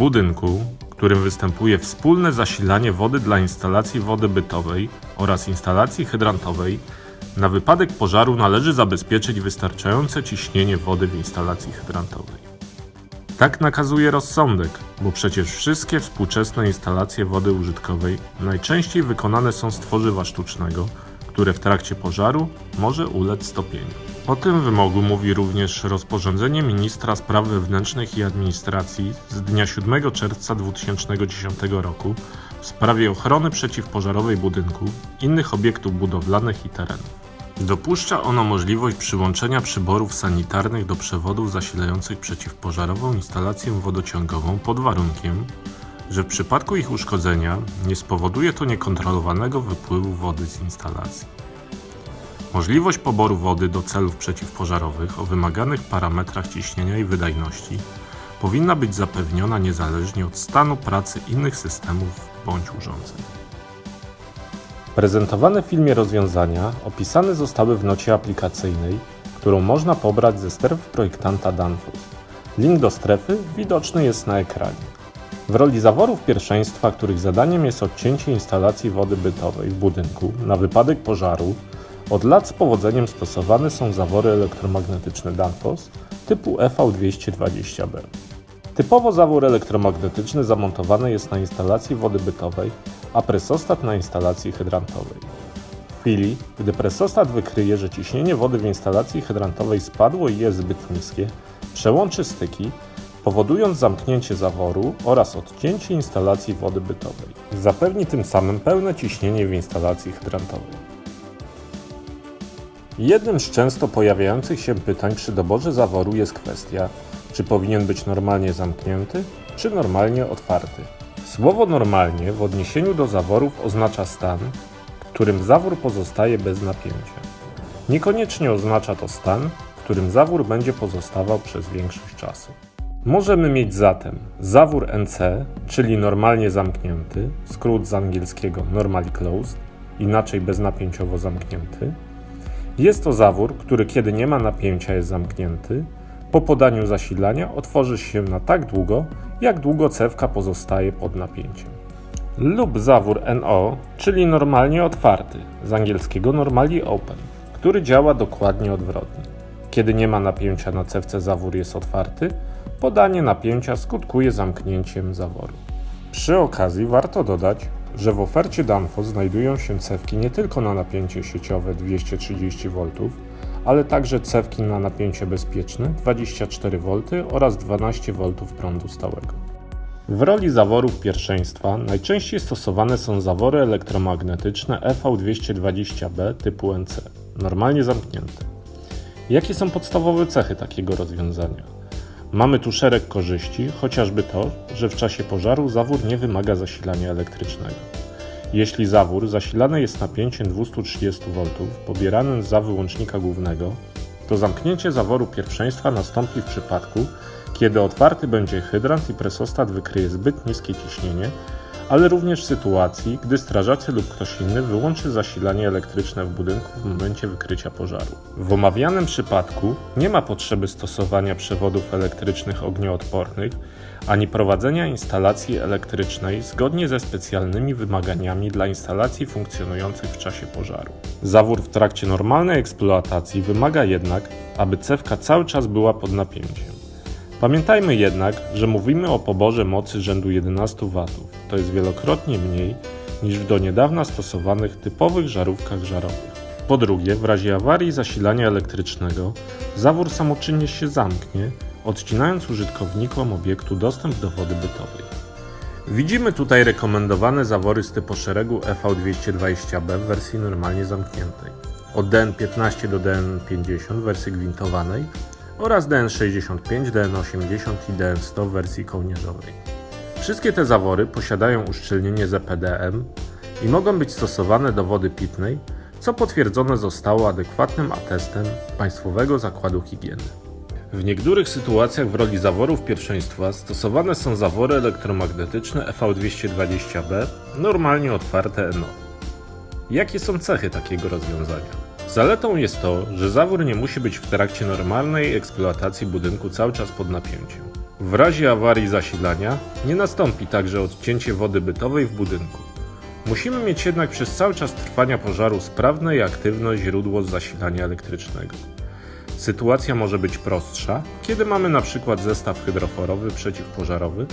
budynku, w którym występuje wspólne zasilanie wody dla instalacji wody bytowej oraz instalacji hydrantowej, na wypadek pożaru należy zabezpieczyć wystarczające ciśnienie wody w instalacji hydrantowej. Tak nakazuje rozsądek, bo przecież wszystkie współczesne instalacje wody użytkowej najczęściej wykonane są z tworzywa sztucznego, które w trakcie pożaru może ulec stopieniu. O tym wymogu mówi również rozporządzenie ministra spraw wewnętrznych i administracji z dnia 7 czerwca 2010 roku w sprawie ochrony przeciwpożarowej budynków, innych obiektów budowlanych i terenów. Dopuszcza ono możliwość przyłączenia przyborów sanitarnych do przewodów zasilających przeciwpożarową instalację wodociągową pod warunkiem, że w przypadku ich uszkodzenia nie spowoduje to niekontrolowanego wypływu wody z instalacji. Możliwość poboru wody do celów przeciwpożarowych o wymaganych parametrach ciśnienia i wydajności powinna być zapewniona niezależnie od stanu pracy innych systemów bądź urządzeń. Prezentowane w filmie rozwiązania opisane zostały w nocie aplikacyjnej, którą można pobrać ze stref projektanta Danfoss. Link do strefy widoczny jest na ekranie. W roli zaworów pierwszeństwa, których zadaniem jest odcięcie instalacji wody bytowej w budynku na wypadek pożaru, od lat z powodzeniem stosowane są zawory elektromagnetyczne Danfoss typu E EV220B. Typowo zawór elektromagnetyczny zamontowany jest na instalacji wody bytowej, a presostat na instalacji hydrantowej. W chwili, gdy presostat wykryje, że ciśnienie wody w instalacji hydrantowej spadło i jest zbyt niskie, przełączy styki, powodując zamknięcie zaworu oraz odcięcie instalacji wody bytowej. Zapewni tym samym pełne ciśnienie w instalacji hydrantowej. Jednym z często pojawiających się pytań przy doborze zaworu jest kwestia, czy powinien być normalnie zamknięty, czy normalnie otwarty. Słowo normalnie w odniesieniu do zaworów oznacza stan, w którym zawór pozostaje bez napięcia. Niekoniecznie oznacza to stan, w którym zawór będzie pozostawał przez większość czasu. Możemy mieć zatem zawór NC, czyli normalnie zamknięty, skrót z angielskiego normally closed, inaczej beznapięciowo zamknięty. Jest to zawór, który kiedy nie ma napięcia jest zamknięty, po podaniu zasilania otworzy się na tak długo, jak długo cewka pozostaje pod napięciem. Lub zawór NO, czyli normalnie otwarty, z angielskiego normally open, który działa dokładnie odwrotnie. Kiedy nie ma napięcia na cewce zawór jest otwarty, podanie napięcia skutkuje zamknięciem zaworu. Przy okazji warto dodać, że w ofercie Danfoss znajdują się cewki nie tylko na napięcie sieciowe 230 V, ale także cewki na napięcie bezpieczne 24 V oraz 12 V prądu stałego. W roli zaworów pierwszeństwa najczęściej stosowane są zawory elektromagnetyczne E EV220B typu NC, normalnie zamknięte. Jakie są podstawowe cechy takiego rozwiązania? Mamy tu szereg korzyści, chociażby to, że w czasie pożaru zawór nie wymaga zasilania elektrycznego. Jeśli zawór zasilany jest napięciem 230 V pobieranym za wyłącznika głównego, to zamknięcie zaworu pierwszeństwa nastąpi w przypadku, kiedy otwarty będzie hydrant i presostat wykryje zbyt niskie ciśnienie, ale również w sytuacji, gdy strażacy lub ktoś inny wyłączy zasilanie elektryczne w budynku w momencie wykrycia pożaru. W omawianym przypadku nie ma potrzeby stosowania przewodów elektrycznych ognioodpornych ani prowadzenia instalacji elektrycznej zgodnie ze specjalnymi wymaganiami dla instalacji funkcjonujących w czasie pożaru. Zawór w trakcie normalnej eksploatacji wymaga jednak, aby cewka cały czas była pod napięciem. Pamiętajmy jednak, że mówimy o poborze mocy rzędu 11 W, to jest wielokrotnie mniej niż w do niedawna stosowanych typowych żarówkach żarowych. Po drugie, w razie awarii zasilania elektrycznego zawór samoczynnie się zamknie, odcinając użytkownikom obiektu dostęp do wody bytowej. Widzimy tutaj rekomendowane zawory z typu szeregu E EV220B w wersji normalnie zamkniętej. Od DN15 do DN50 w wersji gwintowanej oraz DN65, DN80 i DN100 w wersji kołnierzowej. Wszystkie te zawory posiadają uszczelnienie z EPDM i mogą być stosowane do wody pitnej, co potwierdzone zostało adekwatnym atestem Państwowego Zakładu Higieny. W niektórych sytuacjach w roli zaworów pierwszeństwa stosowane są zawory elektromagnetyczne E EV220B, normalnie otwarte NO. Jakie są cechy takiego rozwiązania? Zaletą jest to, że zawór nie musi być w trakcie normalnej eksploatacji budynku cały czas pod napięciem. W razie awarii zasilania nie nastąpi także odcięcie wody bytowej w budynku. Musimy mieć jednak przez cały czas trwania pożaru sprawne i aktywne źródło zasilania elektrycznego. Sytuacja może być prostsza, kiedy mamy na przykład zestaw hydroforowy przeciwpożarowy,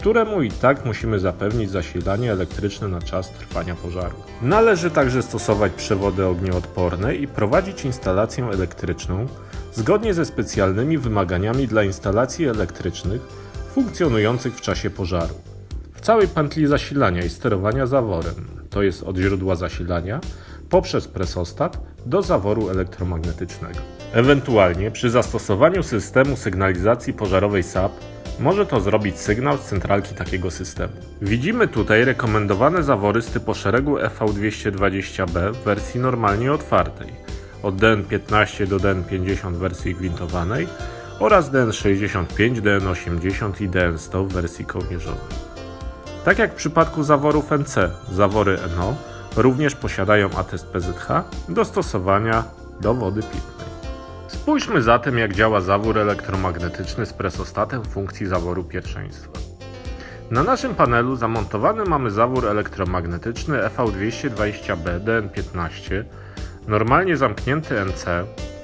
któremu i tak musimy zapewnić zasilanie elektryczne na czas trwania pożaru. Należy także stosować przewody ognioodporne i prowadzić instalację elektryczną zgodnie ze specjalnymi wymaganiami dla instalacji elektrycznych funkcjonujących w czasie pożaru. W całej pętli zasilania i sterowania zaworem, to jest od źródła zasilania poprzez presostat do zaworu elektromagnetycznego. Ewentualnie przy zastosowaniu systemu sygnalizacji pożarowej SAP może to zrobić sygnał z centralki takiego systemu. Widzimy tutaj rekomendowane zawory z typu szeregu EV220B w wersji normalnie otwartej, od DN15 do DN50 w wersji gwintowanej oraz DN65, DN80 i DN100 w wersji kołnierzowej. Tak jak w przypadku zaworów NC, zawory NO również posiadają atest PZH do stosowania do wody pitnej. Spójrzmy zatem jak działa zawór elektromagnetyczny z presostatem w funkcji zaworu pierwszeństwa. Na naszym panelu zamontowany mamy zawór elektromagnetyczny EV220B DN15, normalnie zamknięty NC,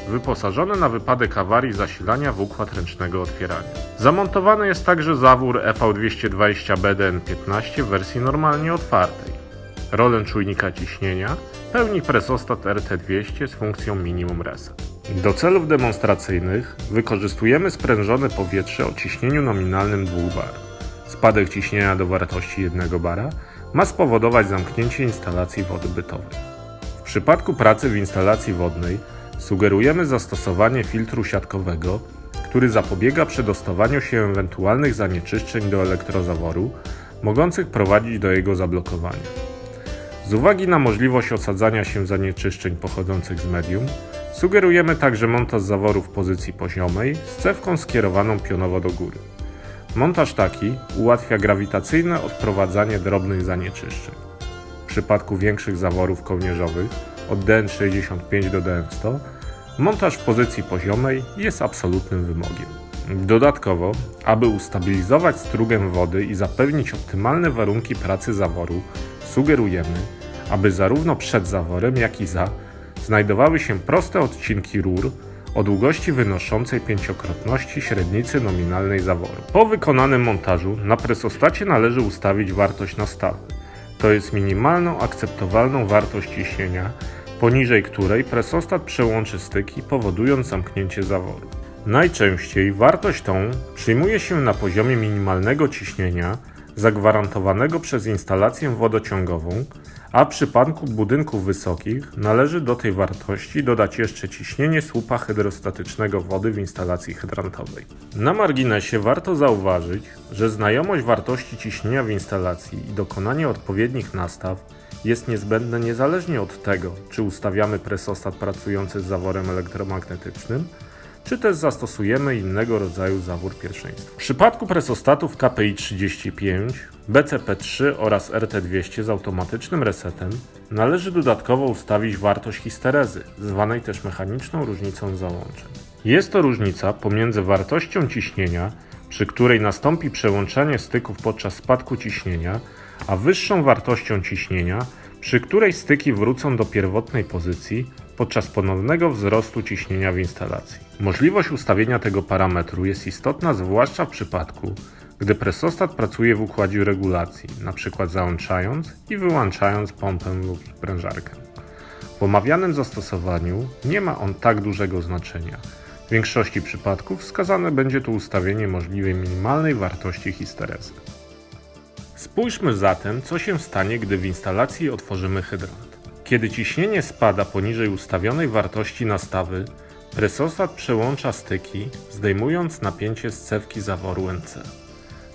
wyposażony na wypadek awarii zasilania w układ ręcznego otwierania. Zamontowany jest także zawór EV220B DN15 w wersji normalnie otwartej. Rolę czujnika ciśnienia pełni presostat RT200 z funkcją minimum reset. Do celów demonstracyjnych wykorzystujemy sprężone powietrze o ciśnieniu nominalnym 2 bar. Spadek ciśnienia do wartości 1 bara ma spowodować zamknięcie instalacji wody bytowej. W przypadku pracy w instalacji wodnej sugerujemy zastosowanie filtru siatkowego, który zapobiega przedostawaniu się ewentualnych zanieczyszczeń do elektrozaworu, mogących prowadzić do jego zablokowania. Z uwagi na możliwość osadzania się zanieczyszczeń pochodzących z medium, sugerujemy także montaż zaworu w pozycji poziomej z cewką skierowaną pionowo do góry. Montaż taki ułatwia grawitacyjne odprowadzanie drobnych zanieczyszczeń. W przypadku większych zaworów kołnierzowych od DN65 do DN100 montaż w pozycji poziomej jest absolutnym wymogiem. Dodatkowo, aby ustabilizować strugę wody i zapewnić optymalne warunki pracy zaworu, sugerujemy, aby zarówno przed zaworem, jak i za znajdowały się proste odcinki rur o długości wynoszącej pięciokrotności średnicy nominalnej zaworu. Po wykonanym montażu na presostacie należy ustawić wartość nastawy, to jest minimalną akceptowalną wartość ciśnienia, poniżej której presostat przełączy styki, powodując zamknięcie zaworu. Najczęściej wartość tą przyjmuje się na poziomie minimalnego ciśnienia zagwarantowanego przez instalację wodociągową, a w przypadku budynków wysokich należy do tej wartości dodać jeszcze ciśnienie słupa hydrostatycznego wody w instalacji hydrantowej. Na marginesie warto zauważyć, że znajomość wartości ciśnienia w instalacji i dokonanie odpowiednich nastaw jest niezbędne niezależnie od tego, czy ustawiamy presostat pracujący z zaworem elektromagnetycznym, czy też zastosujemy innego rodzaju zawór pierwszeństwa. W przypadku presostatów KPI 35, BCP3 oraz RT200 z automatycznym resetem należy dodatkowo ustawić wartość histerezy, zwanej też mechaniczną różnicą załączeń. Jest to różnica pomiędzy wartością ciśnienia, przy której nastąpi przełączanie styków podczas spadku ciśnienia, a wyższą wartością ciśnienia, przy której styki wrócą do pierwotnej pozycji podczas ponownego wzrostu ciśnienia w instalacji. Możliwość ustawienia tego parametru jest istotna zwłaszcza w przypadku, gdy presostat pracuje w układzie regulacji, np. załączając i wyłączając pompę lub sprężarkę. W omawianym zastosowaniu nie ma on tak dużego znaczenia. W większości przypadków wskazane będzie tu ustawienie możliwej minimalnej wartości histerezy. Spójrzmy zatem, co się stanie, gdy w instalacji otworzymy hydrant. Kiedy ciśnienie spada poniżej ustawionej wartości nastawy, presostat przełącza styki, zdejmując napięcie z cewki zaworu NC.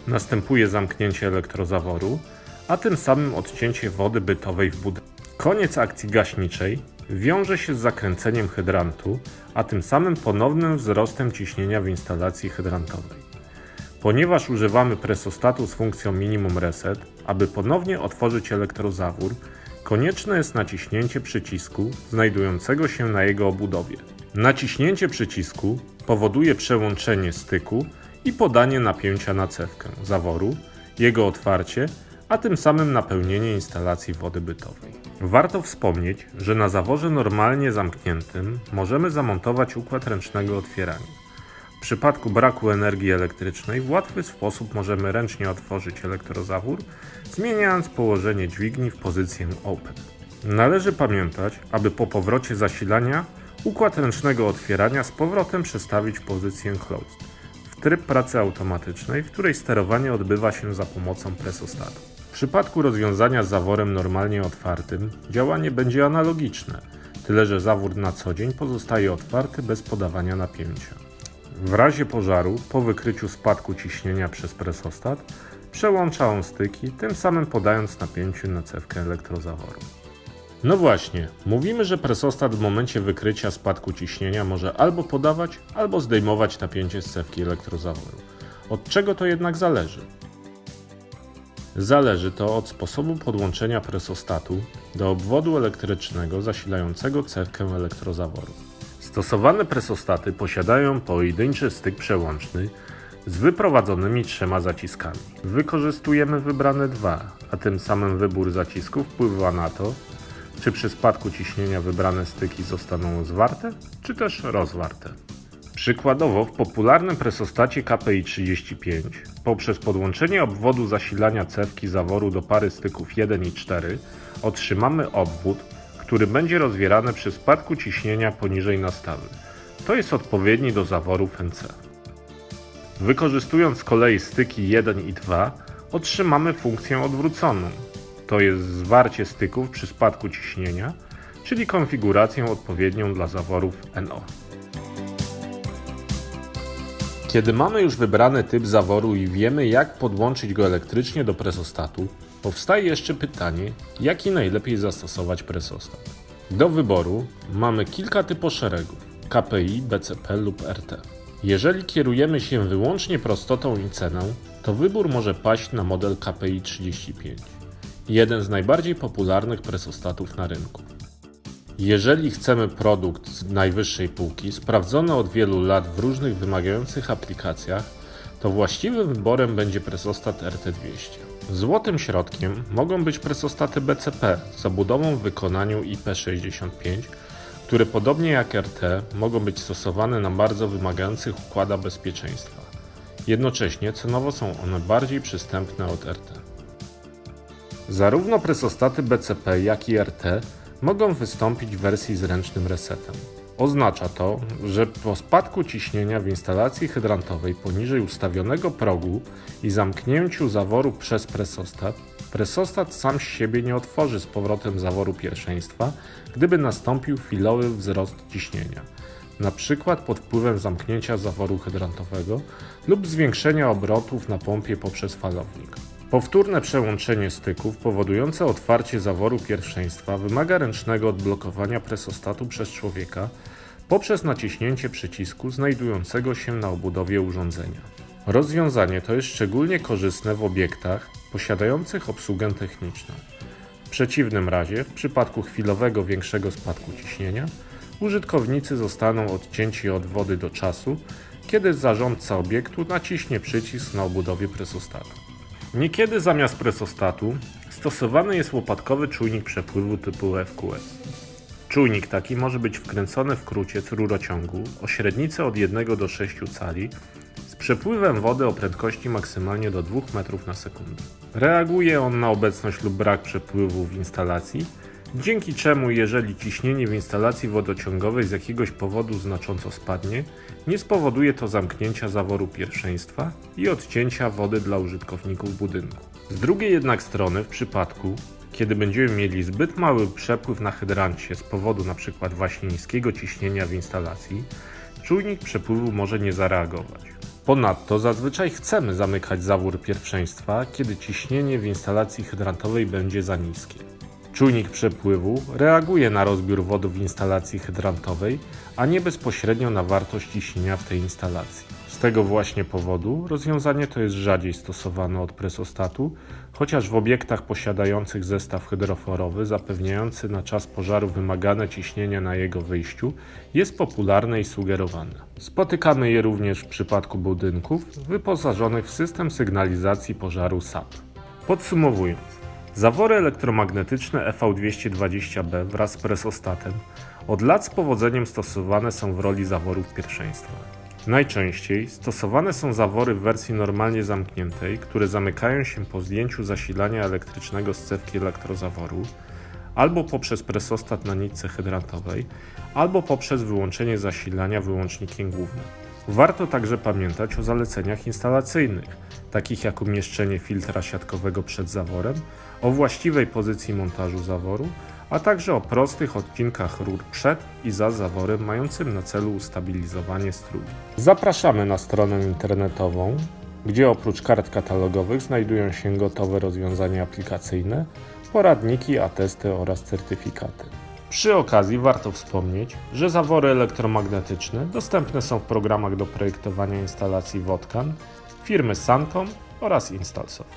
Następuje zamknięcie elektrozaworu, a tym samym odcięcie wody bytowej w budynku. Koniec akcji gaśniczej wiąże się z zakręceniem hydrantu, a tym samym ponownym wzrostem ciśnienia w instalacji hydrantowej. Ponieważ używamy presostatu z funkcją minimum reset, aby ponownie otworzyć elektrozawór, konieczne jest naciśnięcie przycisku znajdującego się na jego obudowie. Naciśnięcie przycisku powoduje przełączenie styku i podanie napięcia na cewkę zaworu, jego otwarcie, a tym samym napełnienie instalacji wody bytowej. Warto wspomnieć, że na zaworze normalnie zamkniętym możemy zamontować układ ręcznego otwierania. W przypadku braku energii elektrycznej w łatwy sposób możemy ręcznie otworzyć elektrozawór, zmieniając położenie dźwigni w pozycję open. Należy pamiętać, aby po powrocie zasilania układ ręcznego otwierania z powrotem przestawić w pozycję closed, w tryb pracy automatycznej, w której sterowanie odbywa się za pomocą presostatu. W przypadku rozwiązania z zaworem normalnie otwartym działanie będzie analogiczne, tyle że zawór na co dzień pozostaje otwarty bez podawania napięcia. W razie pożaru, po wykryciu spadku ciśnienia przez presostat, przełącza on styki, tym samym podając napięcie na cewkę elektrozaworu. No właśnie, mówimy, że presostat w momencie wykrycia spadku ciśnienia może albo podawać, albo zdejmować napięcie z cewki elektrozaworu. Od czego to jednak zależy? Zależy to od sposobu podłączenia presostatu do obwodu elektrycznego zasilającego cewkę elektrozaworu. Stosowane presostaty posiadają pojedynczy styk przełączny z wyprowadzonymi trzema zaciskami. Wykorzystujemy wybrane dwa, a tym samym wybór zacisków wpływa na to, czy przy spadku ciśnienia wybrane styki zostaną zwarte, czy też rozwarte. Przykładowo w popularnym presostacie KPI 35 poprzez podłączenie obwodu zasilania cewki zaworu do pary styków 1 i 4 otrzymamy obwód, który będzie rozwierany przy spadku ciśnienia poniżej nastawy. To jest odpowiedni do zaworów NC. Wykorzystując z kolei styki 1 i 2 otrzymamy funkcję odwróconą, to jest zwarcie styków przy spadku ciśnienia, czyli konfigurację odpowiednią dla zaworów NO. Kiedy mamy już wybrany typ zaworu i wiemy jak podłączyć go elektrycznie do presostatu, powstaje jeszcze pytanie, jaki najlepiej zastosować presostat. Do wyboru mamy kilka typoszeregów KPI, BCP lub RT. Jeżeli kierujemy się wyłącznie prostotą i ceną, to wybór może paść na model KPI 35 jeden z najbardziej popularnych presostatów na rynku. Jeżeli chcemy produkt z najwyższej półki, sprawdzony od wielu lat w różnych wymagających aplikacjach, to właściwym wyborem będzie presostat RT200. Złotym środkiem mogą być presostaty BCP z zabudową w wykonaniu IP65, które podobnie jak RT mogą być stosowane na bardzo wymagających układach bezpieczeństwa. Jednocześnie cenowo są one bardziej przystępne od RT. Zarówno presostaty BCP, jak i RT mogą wystąpić w wersji z ręcznym resetem. Oznacza to, że po spadku ciśnienia w instalacji hydrantowej poniżej ustawionego progu i zamknięciu zaworu przez presostat, presostat sam z siebie nie otworzy z powrotem zaworu pierwszeństwa, gdyby nastąpił chwilowy wzrost ciśnienia, np. pod wpływem zamknięcia zaworu hydrantowego lub zwiększenia obrotów na pompie poprzez falownik. Powtórne przełączenie styków powodujące otwarcie zaworu pierwszeństwa wymaga ręcznego odblokowania presostatu przez człowieka poprzez naciśnięcie przycisku znajdującego się na obudowie urządzenia. Rozwiązanie to jest szczególnie korzystne w obiektach posiadających obsługę techniczną. W przeciwnym razie, w przypadku chwilowego większego spadku ciśnienia, użytkownicy zostaną odcięci od wody do czasu, kiedy zarządca obiektu naciśnie przycisk na obudowie presostatu. Niekiedy zamiast presostatu stosowany jest łopatkowy czujnik przepływu typu FQS. Czujnik taki może być wkręcony w kruciec rurociągu o średnicy od 1 do 6 cali z przepływem wody o prędkości maksymalnie do 2 metrów na sekundę. Reaguje on na obecność lub brak przepływu w instalacji, dzięki czemu jeżeli ciśnienie w instalacji wodociągowej z jakiegoś powodu znacząco spadnie, nie spowoduje to zamknięcia zaworu pierwszeństwa i odcięcia wody dla użytkowników budynku. Z drugiej jednak strony, w przypadku, kiedy będziemy mieli zbyt mały przepływ na hydrancie z powodu np. właśnie niskiego ciśnienia w instalacji, czujnik przepływu może nie zareagować. Ponadto zazwyczaj chcemy zamykać zawór pierwszeństwa, kiedy ciśnienie w instalacji hydrantowej będzie za niskie. Czujnik przepływu reaguje na rozbiór wody w instalacji hydrantowej, a nie bezpośrednio na wartość ciśnienia w tej instalacji. Z tego właśnie powodu rozwiązanie to jest rzadziej stosowane od presostatu, chociaż w obiektach posiadających zestaw hydroforowy zapewniający na czas pożaru wymagane ciśnienie na jego wyjściu jest popularne i sugerowane. Spotykamy je również w przypadku budynków wyposażonych w system sygnalizacji pożaru SAP. Podsumowując, zawory elektromagnetyczne EV220B wraz z presostatem od lat z powodzeniem stosowane są w roli zaworów pierwszeństwa. Najczęściej stosowane są zawory w wersji normalnie zamkniętej, które zamykają się po zdjęciu zasilania elektrycznego z cewki elektrozaworu, albo poprzez presostat na nitce hydrantowej, albo poprzez wyłączenie zasilania wyłącznikiem głównym. Warto także pamiętać o zaleceniach instalacyjnych, takich jak umieszczenie filtra siatkowego przed zaworem, o właściwej pozycji montażu zaworu, a także o prostych odcinkach rur przed i za zaworem mającym na celu ustabilizowanie strugi. Zapraszamy na stronę internetową, gdzie oprócz kart katalogowych znajdują się gotowe rozwiązania aplikacyjne, poradniki, atesty oraz certyfikaty. Przy okazji warto wspomnieć, że zawory elektromagnetyczne dostępne są w programach do projektowania instalacji Wotkan firmy Santom oraz Instalsoft.